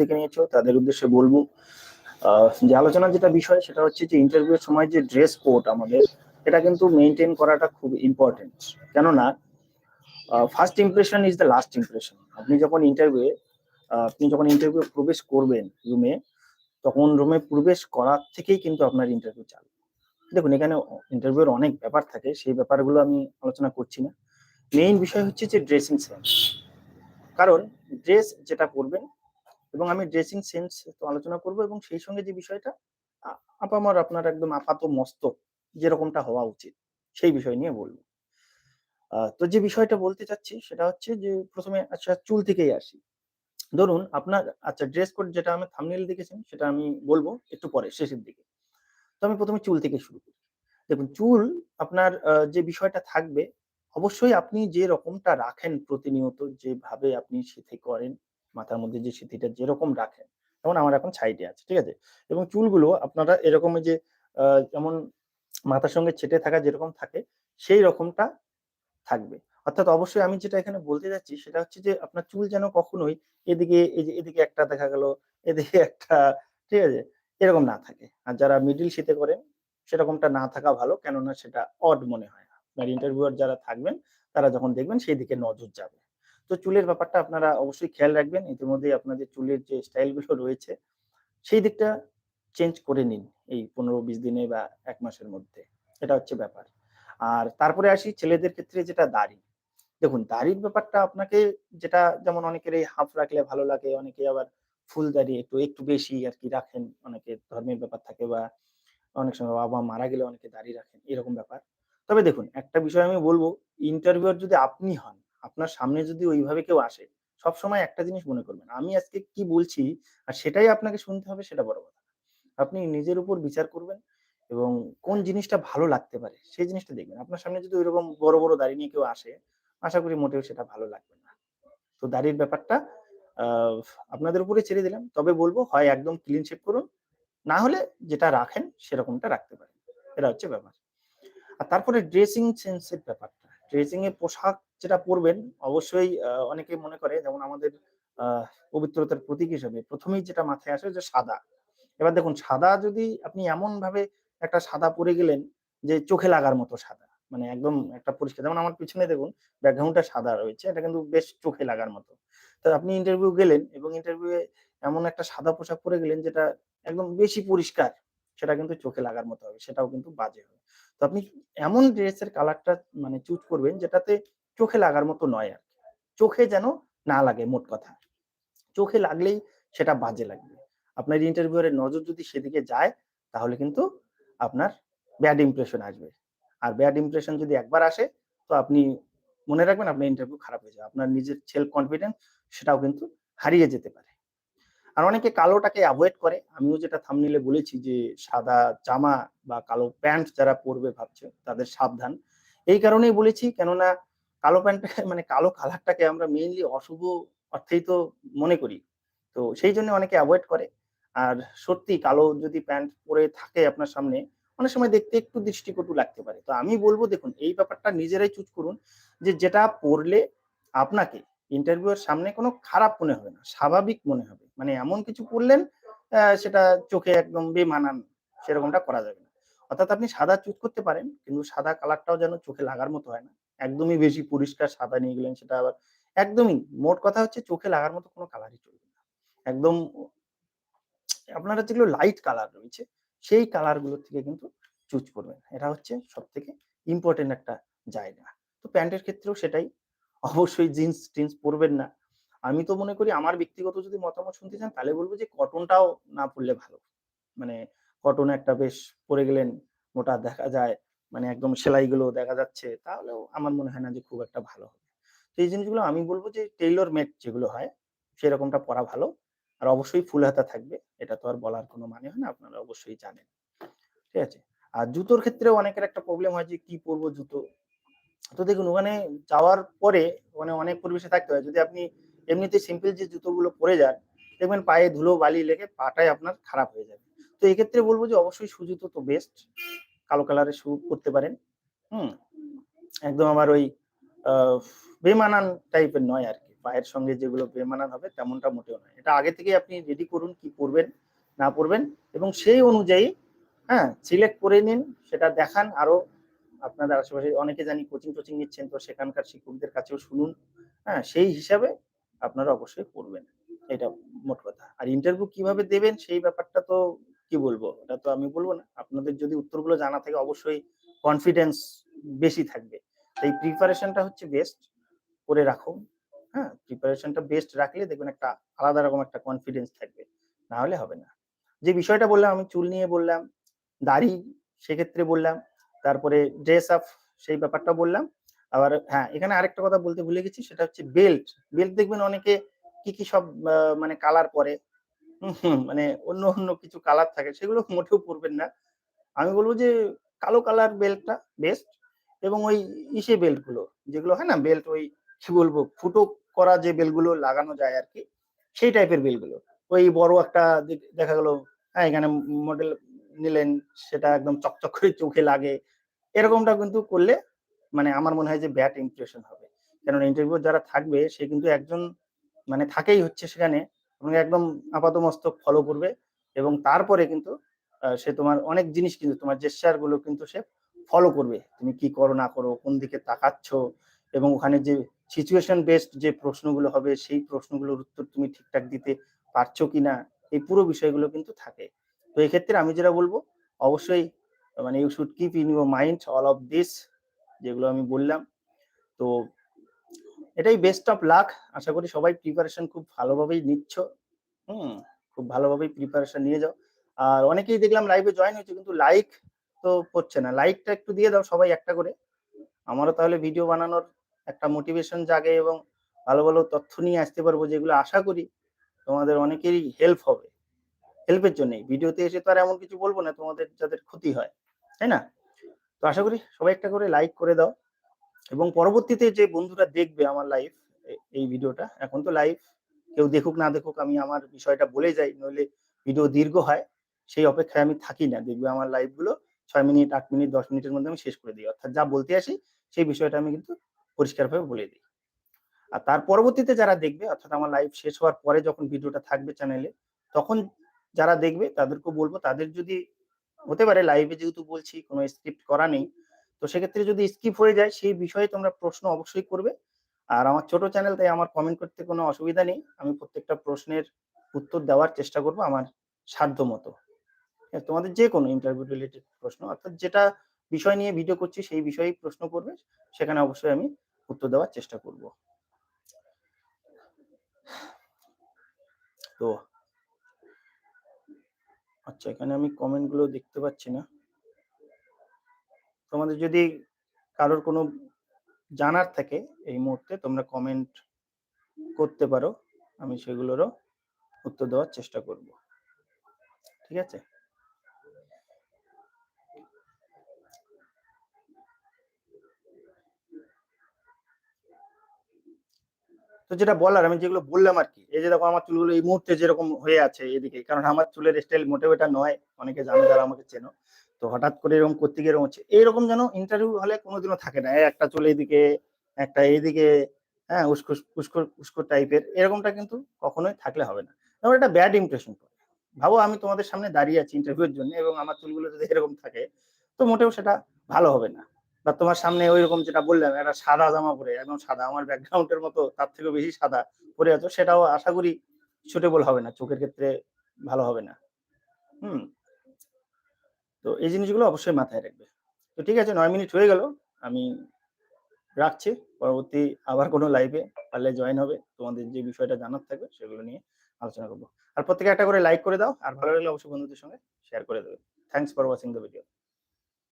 দেখে নিয়েছো, তাদের উদ্দেশ্যে বলব যে আলোচনার যেটা বিষয় সেটা হচ্ছে যে ইন্টারভিউ এর সময় যে ড্রেস কোড আমাদের, এটা কিন্তু মেনটেন করাটা খুব ইম্পর্টেন্ট কেননা first impression is the last impression আপনি যখন ইন্টারভিউ আপনি যখন ইন্টারভিউ প্রবেশ করবেন রুমে তখন রুমে প্রবেশ করার থেকেই কিন্তু আপনার ইন্টারভিউ চালু। দেখুন, এখানে ইন্টারভিউর অনেক ব্যাপার থাকে, সেই ব্যাপারগুলো আমি আলোচনা করছি না। মেইন বিষয় হচ্ছে যে ড্রেসিং সেন্স কারণ ড্রেস যেটা পরবেন এবং আমি ড্রেসিং সেন্স আলোচনা করব এবং সেই সঙ্গে যে বিষয়টা আপামর আপনার একদম আপাত মস্তক যেরকমটা হওয়া উচিত, সেই বিষয় নিয়ে বলব। তো যে বিষয়টা বলতে চাচ্ছি সেটা হচ্ছে যে প্রথমে আচ্ছা চুল থেকেই আসি। ধরুন আপনার আচ্ছা ড্রেস কোড যেটা আমি থামনেল দেখেছেন সেটা আমি বলব একটু পরে শেষের দিকে। তো আমি প্রথমে চুল থেকে শুরু করি। দেখুন চুল আপনার যে বিষয়টা থাকবে, অবশ্যই আপনি যে রকমটা রাখেন প্রতিনিয়ত, যেভাবে আপনি সিথি করেন মাথার মধ্যে যে সিথিটা যেরকম রাখেন যেমন আমার এখন সাইডে আছে, ঠিক আছে? এবং চুলগুলো আপনারা এরকম যে যেমন মাথার সঙ্গে ছেটে থাকা যেরকম থাকে, সেই রকমটা থাকবে। অর্থাৎ অবশ্যই আমি যেটা এখানে বলতে যাচ্ছি, সেটা হচ্ছে যে, আপনার চুল যেন কখনোই এদিকে, এই যে, এদিকে একটা দেখা গেল, এদিকে একটা, ঠিক আছে? এরকম না থাকে। আর যারা মিডিল শীতে করেন, সেরকমটা না থাকা ভালো, কেননা সেটা অড মনে হয় আপনার ইন্টারভিউয়ার যারা থাকবেন, তারা যখন দেখবেন, সেই দিকে নজর যাবে। তো চুলের ব্যাপারটা আপনারা অবশ্যই খেয়াল রাখবেন। ইতিমধ্যে আপনাদের চুলের যে স্টাইলগুলো রয়েছে, সেই দিকটা চেঞ্জ করে নিন এই পনেরো বিশ দিনে বা এক মাসের মধ্যে। এটা হচ্ছে ব্যাপার। আর তারপরে আসি ছেলেদের ক্ষেত্রে যেটা দাড়ি। দেখুন, দাড়ির ব্যাপারটা আপনাকে যেটা যেমন অনেকের এই হাফ রাখলে ভালো লাগে অনেকে আবার ফুল দাড়ি একটু একটু বেশি আর কি রাখেন। অনেকে ধর্মের ব্যাপার থাকে বা অনেক সময় বাবা মারা গেলে অনেকে দাড়ি রাখেন, এরকম ব্যাপার। তবে দেখুন, একটা বিষয় আমি বলব ইন্টারভিউয়ার যদি আপনি হন আপনার সামনে যদি ওইভাবে কেউ আসে, সবসময় একটা জিনিস মনে করবেন, আমি আজকে কি বলছি আর সেটাই আপনাকে শুনতে হবে, সেটা বড় কথা। আপনি নিজের উপর বিচার করবেন এবং কোন জিনিসটা ভালো লাগতে পারে, সেই জিনিসটা দেখবেন। আপনার সামনে যদি ওইরকম বড় বড় দাড়ি নিয়ে কেউ আসে, আশা করি মোটেও সেটা ভালো লাগবে না। তো দাড়ির ব্যাপারটা আপনাদের উপরে ছেড়ে দিলাম। তবে বলব, হয় একদম ক্লিন শেপ করুন, না হলে যেটা রাখেন সেরকমটা রাখতে পারেন। এটা হচ্ছে ব্যাপার। আর তারপরে ড্রেসিং সেন্সের ব্যাপারটা। ড্রেসিং এ পোশাক যেটা পরবেন অবশ্যই অনেকে মনে করে যেমন আমাদের পবিত্রতার প্রতীক হিসেবে প্রথমেই যেটা মাথায় আসে যে সাদা। এবার দেখুন, সাদা যদি আপনি এমন ভাবে একটা সাদা পরে গেলেন যে চোখে লাগার মতো সাদা মানে একদম একটা পরিষ্কার, যেমন আমার পিছনে দেখুন ব্যাকগ্রাউন্ডটা সাদা রয়েছে, এটা কিন্তু বেশ চোখে লাগার মতো। তো আপনি ইন্টারভিউ গেলেন এবং ইন্টারভিউয়ে এমন একটা সাদা পোশাক পরে গেলেন যেটা একদম বেশি পরিষ্কার, সেটা কিন্তু চোখে লাগার মতো হবে, সেটাও কিন্তু বাজে হবে। তো আপনি এমন ড্রেসের কালারটা মানে চুজ করবেন যেটাতে চোখে লাগার মতো নয় আর। চোখে যেন না লাগে মোট কথা। চোখে লাগলেই সেটা বাজে লাগবে। আপনার ইন্টারভিউয়ের নজর যদি সেদিকে যায়, তাহলে কিন্তু আপনার ব্যাড ইমপ্রেশন আসবে। আর ব্যাড ইমপ্রেশন যদি একবার আসে, তো আপনি মনে রাখবেন আপনার ইন্টারভিউ খারাপ হয়ে যাবে। আপনার নিজের সেলফ কনফিডেন্স সেটাও কিন্তু হারিয়ে যেতে পারে। আর অনেকে কালোটাকে অ্যাভয়েড করে। আমিও যেটা থামনিলে বলেছি যে, সাদা জামা বা কালো প্যান্ট যারা পরবে ভাবছে, তাদের সাবধান। এই কারণেই বলেছি, কেননা কালো প্যান্টটাকে মানে কালো কালারটাকে আমরা মেইনলি অশুভ অর্থেই তো মনে করি। তো সেই জন্য অনেকে অ্যাভয়েড করে। আর সত্যি কালো যদি প্যান্ট পরে থাকে আপনার সামনে অনেক সময় দেখতে একটু দৃষ্টিকটু লাগতে পারে। তো আমি বলব দেখুন এই ব্যাপারটা নিজেরাই চুজ করুন যে যেটা পরলে আপনাকে ইন্টারভিউয়ের সামনে কোনো খারাপ মনে হবে না স্বাভাবিক মনে হবে। মানে এমন কিছু আহ, সেটা চোখে একদম বেমানান সেরকমটা করা যাবে না। অর্থাৎ আপনি সাদা চুজ করতে পারেন কিন্তু সাদা কালারটাও যেন চোখে লাগার মতো হয় না। একদমই বেশি পরিষ্কার সাদা নিয়ে গেলেন সেটা আবার একদমই, মোট কথা হচ্ছে চোখে লাগার মতো কোনো কালারই চলবে না। একদম আপনারা যেগুলো লাইট কালার রয়েছে, সেই কালারগুলো থেকে কিন্তু চুজ করবেন। এটা হচ্ছে সব থেকে ইম্পর্টেন্ট একটা জায়গা। তো প্যান্টের ক্ষেত্রেও সেটাই, অবশ্যই জিন্স টিন্স পরবেন না। আমি তো মনে করি আমার ব্যক্তিগত যদি মতামত শুনতে চান, তাহলে বলব যে কটনটাও না পরলে ভালো। মানে কটন একটা বেশ পরে গেলেন, মোটা দেখা যায় মানে একদম সেলাইগুলো দেখা যাচ্ছে, তাহলেও আমার মনে হয় না যে খুব একটা ভালো হবে। তো এই জিনিসগুলো আমি বলব যে টেইলর মেড যেগুলো হয়, সেরকমটা পরা ভালো। আর অবশ্যই ফুল হাতা থাকবে, এটা তো আর বলার কোনো মানে হয় না, আপনারা অবশ্যই জানেন। ঠিক আছে? আর জুতোর ক্ষেত্রেও অনেকের একটা প্রবলেম হয় যে কি পরবো জুতো? তো দেখুন, ওখানে যাওয়ার পরে ওখানে অনেক পরিবেশে থাকতে হয়। যদি আপনি এমনিতে সিম্পল যে জুতোগুলো পরে যান, দেখবেন পায়ে ধুলো, বালি লেগে পাটাই আপনার খারাপ হয়ে যাবে। তো এক্ষেত্রে বলব যে অবশ্যই সুজুতো তো বেস্ট কালো কালারের শু পরতে পারেন। হুম। একদম আমার ওই বেমানান টাইপের নয় আর কি। পায়ের সঙ্গে যেগুলো বেমানান হবে তেমনটা মোটেও নয়। এটা আগে থেকে আপনি রেডি করুন কি পড়বেন না পরবেন এবং সেই অনুযায়ী হ্যাঁ সিলেক্ট করে নিন সেটা দেখান। আরও আপনাদের আশেপাশে অনেকে জানি কোচিং টোচিং নিচ্ছেন তো সেখানকার শিক্ষকদের কাছেও শুনুন। হ্যাঁ সেই হিসাবে আপনারা অবশ্যই পড়বেন এটা মোট কথা। আর ইন্টারভিউ কীভাবে দেবেন সেই ব্যাপারটা তো কি বলব? এটা তো আমি বলব না। আপনাদের যদি উত্তরগুলো জানা থাকে, অবশ্যই কনফিডেন্স বেশি থাকবে। এই প্রিপারেশনটা হচ্ছে বেস্ট করে রাখুন হ্যাঁ প্রিপারেশনটা বেস্ট রাখলে দেখবেন একটা আলাদা রকম একটা কনফিডেন্স থাকবে। না হলে হবে না। যে বিষয়টা বললাম, আমি চুল নিয়ে বললাম, দাড়ি সেক্ষেত্রে বললাম, তারপরে ড্রেস আপ সেই ব্যাপারটা বললাম। আবার হ্যাঁ এখানে আরেকটা কথা বলতে ভুলে গেছি, সেটা হচ্ছে বেল্ট বেল্ট দেখবেন অনেকে কি কি সব মানে কালার পরে। মানে অন্য অন্য কিছু কালার থাকে, সেগুলো মোটেও পরবেন না। আমি বলব যে কালো কালার বেল্টটা বেস্ট এবং ওই ইসে বেল্টগুলো, যেগুলো হয় না বেল্ট ওই কি বলব, ফুটো করা যে বেল্টগুলো লাগানো যায় আর কি সেই টাইপের বেলগুলো ওই বড় একটা দেখা গেল হ্যাঁ এখানে মডেল নিলেন, সেটা একদম চকচক করে চোখে লাগে। এরকমটা কিন্তু করলে মানে আমার মনে হয় যে ব্যাড ইমপ্রেশন হবে। কেননা ইন্টারভিউ যারা থাকবে, সে কিন্তু একজন মানে থাকেই হচ্ছে সেখানে। তোমাকে একদম আপাত মস্তক ফলো করবে এবং তারপরে কিন্তু সে তোমার অনেক জিনিস কিন্তু তোমার জেস্টারগুলো কিন্তু সে ফলো করবে। তুমি কি করো না করো, কোন দিকে তাকাচ্ছ এবং ওখানে যে সিচুয়েশন বেসড যে প্রশ্নগুলো হবে, সেই প্রশ্নগুলোর উত্তর তুমি ঠিকঠাক দিতে পারছ কি না এই পুরো বিষয়গুলো কিন্তু থাকে। তো এই ক্ষেত্রে আমি যেটা বলব, অবশ্যই মানে you should keep in your mind all of this যেগুলো আমি বললাম। তো এটাই বেস্ট অফ লাক আশা করি সবাই প্রিপারেশন খুব ভালোভাবেই নিচ্ছ। হুম, খুব ভালোভাবেই প্রিপারেশন নিয়ে যাও। আর অনেকেই দেখলাম লাইভে জয়েন হয়েছে, কিন্তু লাইক তো পড়ছে না। লাইকটা একটু দিয়ে দাও সবাই একটা করে। আমারও তাহলে ভিডিও বানানোর একটা মোটিভেশন জাগে এবং ভালো ভালো তথ্য নিয়ে আসতে পারব যেগুলো আশা করি তোমাদের অনেকেরই হেল্প হবে। হেল্পের জন্যই। ভিডিওতে এসে তো আর এমন কিছু বলব না, তোমাদের যাদের ক্ষতি হয়। তাই না? তো আশা করি সবাই একটা করে লাইক করে দাও। এবং পরবর্তীতে যে বন্ধুরা দেখবে আমার লাইভ এই ভিডিওটা এখন তো লাইভ কেউ দেখুক না দেখুক, আমি আমার বিষয়টা বলে যাই, নইলে ভিডিও দীর্ঘ হয়, সেই অপেক্ষায় আমি থাকি না। দেখবে আমার লাইভগুলো ছয় মিনিট, আট মিনিট, দশ মিনিটের মধ্যে আমি শেষ করে দিই, অর্থাৎ যা বলতে আসি, সেই বিষয়টা আমি কিন্তু পরিষ্কারভাবে বলে দিই। আর তার পরবর্তীতে যারা দেখবে, অর্থাৎ আমার লাইভ শেষ হওয়ার পরে যখন ভিডিওটা থাকবে চ্যানেলে তখন যারা দেখবে তাদেরকে বলব, তাদের যদি হতে পারে লাইভে যেহেতু বলছি, কোনো স্ক্রিপ্ট করা নেই তো সেক্ষেত্রে যদি স্কিপ হয়ে যায়, সেই বিষয়ে তোমরা প্রশ্ন অবশ্যই করবে। আর আমার ছোট চ্যানেল তাই আমার কমেন্ট করতে কোনো অসুবিধা নেই। আমি প্রত্যেকটা প্রশ্নের উত্তর দেওয়ার চেষ্টা করব আমার সাধ্য মতো। তোমাদের যে কোনো ইন্টারভিউ রিলেটেড প্রশ্ন, অর্থাৎ যেটা বিষয় নিয়ে ভিডিও করছি, সেই বিষয়েই প্রশ্ন করবে। সেখানে অবশ্যই আমি উত্তর দেওয়ার চেষ্টা করব। তো আচ্ছা এখানে আমি কমেন্টগুলো দেখতে পাচ্ছি না। তোমাদের যদি কারোর কোনো জানার থাকে এই মুহূর্তে, তোমরা কমেন্ট করতে পারো। আমি সেগুলোরও উত্তর দেওয়ার চেষ্টা করব। ঠিক আছে? তো যেটা বলার, আমি যেগুলো বললাম আর কি, এই যে দেখো আমার চুলগুলো এই মুহূর্তে যেরকম হয়ে আছে এদিকে, কারণ আমার চুলের স্টাইল মোটেও এটা নয়, অনেকে জানে যারা আমাকে চেনো। তো হঠাৎ করে এরকম করতে গিয়ে এরকম হচ্ছে। এইরকম যেন ইন্টারভিউ হলে কোনোদিনও থাকে না। একটা চুল এইদিকে, একটা এইদিকে হ্যাঁ উস্কুস উস্কোর উস্কোর টাইপের এরকমটা কিন্তু কখনোই থাকলে হবে না। এবং একটা ব্যাড ইমপ্রেশন করে। ভাবো আমি তোমাদের সামনে দাঁড়িয়ে আছি ইন্টারভিউর জন্য এবং আমার চুলগুলো যদি এরকম থাকে, তো মোটেও সেটা ভালো হবে না। বা তোমার সামনে ওই রকম যেটা বললাম, একটা সাদা জামা পরে, একদম সাদা, আমার ব্যাকগ্রাউন্ডের মতো, তার থেকেও বেশি সাদা পরে আছো, সেটাও আশা করি সুটেবল হবে না। চোখের ক্ষেত্রে ভালো হবে না। হুম। তো এই জিনিসগুলো অবশ্যই মাথায় রাখবে। তো ঠিক আছে, নয় মিনিট হয়ে গেল, আমি রাখছি। পরবর্তী আবার কোনো লাইভে পারলে জয়েন হবে। তোমাদের যে বিষয়টা জানার থাকবে সেগুলো নিয়ে আলোচনা করব। আর প্রত্যেকে একটা করে লাইক করে দাও, আর ভালো লাগলে অবশ্যই বন্ধুদের সঙ্গে শেয়ার করে দেবে। Thanks for watching the video